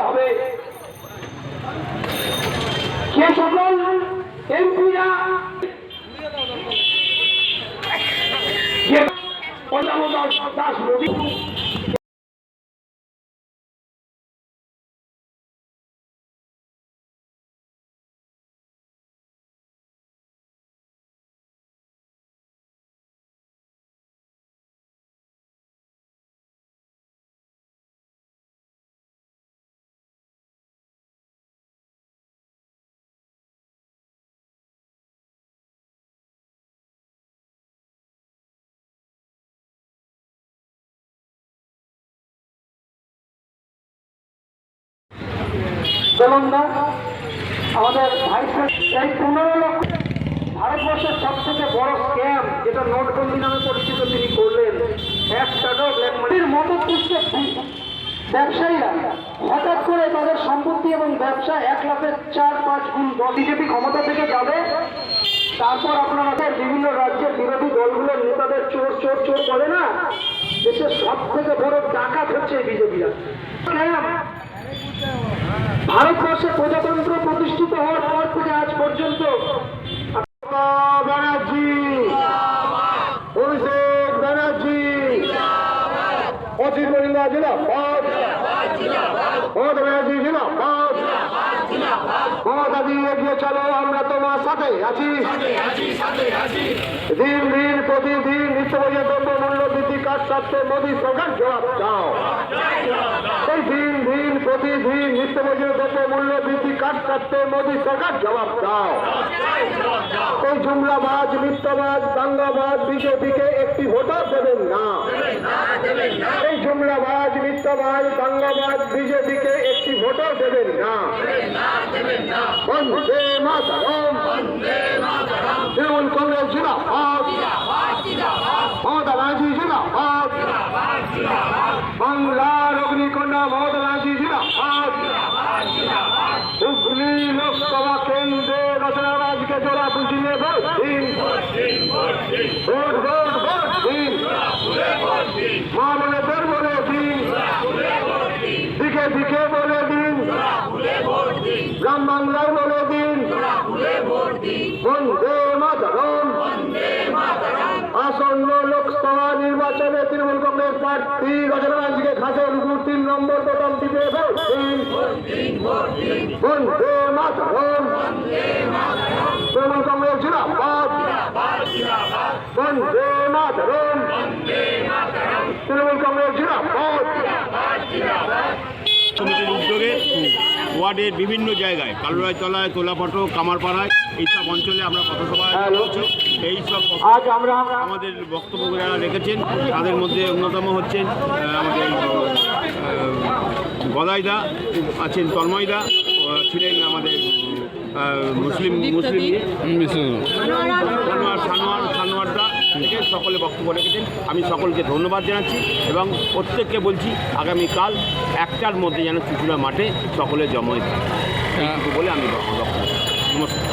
করা হবে। সে সকল এমপিরা দাস বেলন্দা আমাদের ভাইস এই পনেরো লক্ষ ভারতবর্ষের সব থেকে বড় স্ক্যাম যেটা নোটবন্দি নামে পরিচিত তিনি করলেন মতো ব্যবসায়ীরা হঠাৎ করে তাদের সম্পত্তি এবং ব্যবসা এক লাখের চার পাঁচ গুণ বিজেপি ক্ষমতা থেকে যাবে তারপর আপনারা বিভিন্ন রাজ্যের বিরোধী দলগুলোর নেতাদের চোর চোর চোর বলে না? দেশের সব থেকে বড় ডাকাত হচ্ছে এই বিজেপিরা। ভারতবর্ষে প্রজাতন্ত্র প্রতিষ্ঠিত হওয়ার পর থেকে আজ পর্যন্ত ব্যানার্জি। অভিষেক ব্যানার্জি। অচিত মহিলা জিন্দাবাদ। মমতা ব্যানার্জি জিন্দাবাদ। মমতা দিয়ে এগিয়ে চলো আমরা তোমার সাথে আছি। দিন দিন প্রতিদিন নিত্য দ্রব্য কাজ সত্ত্বে মোদী সরকার জবাব দাও এই দিন দিন প্রতিদিন নিত্য দ্রব্য মূল্য বৃদ্ধি কাজ সত্ত্বে মোদী সরকার জবাব দাও এই জুমলাবাজ মিথ্যাবাজ দাঙ্গাবাজ বিজেপিকে একটি ভোটার দেবেন না। এই জুমলাবাজ মিথ্যাবাজ দাঙ্গাবাজ বিজেপিকে একটি ভোটার দেবেন না। বন্দে মাতরম। তৃণমূল কংগ্রেস জিন্দাবাদ। মমতা ব্যানার্জি জিন্দাবাদ বাংলার মমতা ব্যানার্জি জিন্দাবাদ। হুগলি লোকসভা কেন্দ্রে রচনারাজকে জোড়া বুঝিয়ে ভোট আসন্ন লোকসভা নির্বাচনে তৃণমূল কংগ্রেস প্রার্থী রচনারাজকে ঘাসের উপর বন্দে মাতরম তৃণমূল কংগ্রেস জিন্দাবাদ বন্দে মাতরম তৃণমূল কংগ্রেস জিন্দাবাদ সমিতির উদ্যোগে ওয়ার্ডের বিভিন্ন জায়গায় কালুরায়তলায় তোলাপাটো কামারপাড়ায় এইসব অঞ্চলে আমরা পথসভা এই সব আজ আমরা আমাদের বক্তব্য যারা রেখেছেন তাদের মধ্যে অন্যতম হচ্ছেন আমাদের গদাইদা আছেন তন্ময়দা ছিলেন আমাদের মুসলিম মুসলিম সানোয়ার সানোয়ার সানোয়ারদা থেকে সকলে বক্তব্য রেখেছেন। আমি সকলকে ধন্যবাদ জানাচ্ছি এবং প্রত্যেককে বলছি আগামীকাল একটার মধ্যে যেন চুচুড়া মাঠে সকলে জমায়েত থাকে। এইটুকু বলে আমি বক্তব্য নমস্কার।